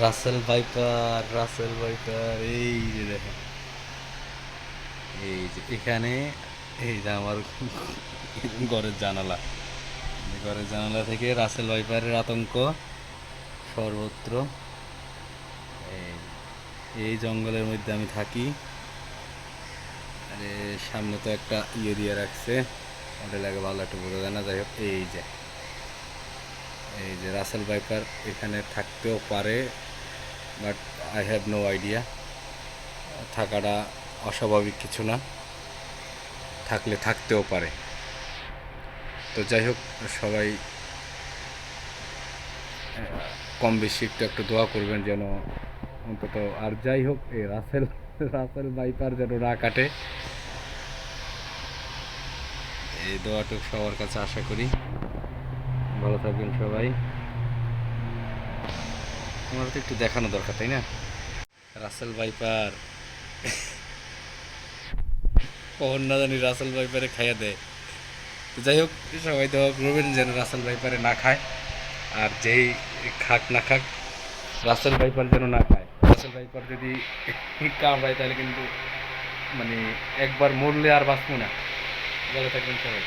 Russell viper Russell viper এই যে দেখেন। এই যে এখানে, এই যে আমার ঘরের জানালা। ঘরের জানালা থেকে রাসেল ভাইপারের আতঙ্ক সর্বত্র। এই এই জঙ্গলের মধ্যে আমি থাকি। আরে, সামনে তো একটা ইয়ে দিয়ে রাখছে। ওটা লাগে ভালো একটা বোঝা যায় না। যাই হোক, এই যে। এই যে রাসেল ভাইপার এখানে থাকতেও পারে, but I have no idea. থাকাটা অস্বাভাবিক কিছু না। থাকলে থাকতেও পারে। তো যাই হোক, সবাই কম বেশি একটু একটু দোয়া করবেন যেন অন্তত আর যাই হোক, এই রাসেল রাসেল বাইপার যেন না কাটে। এই দোয়াটুক সবার কাছে আশা করি। ভালো থাকবেন সবাই। আমার তো একটু দেখানো দরকার, তাই না? রাসেল বাইপার কখন না জানি রাসেল ভাইপারে খাইয়া দেয়। তো যাই হোক, সবাই দোয়া করবেন যেন রাসেল ভাইপারে না খায়, আর যেই খাক না খাক, রাসেল ভাইপার যেন না খায়। রাসেল ভাইপার যদি কামড়ায় তাহলে কিন্তু মানে একবার মরলে আর বাঁচবো না। ভালো থাকবেন সবাই।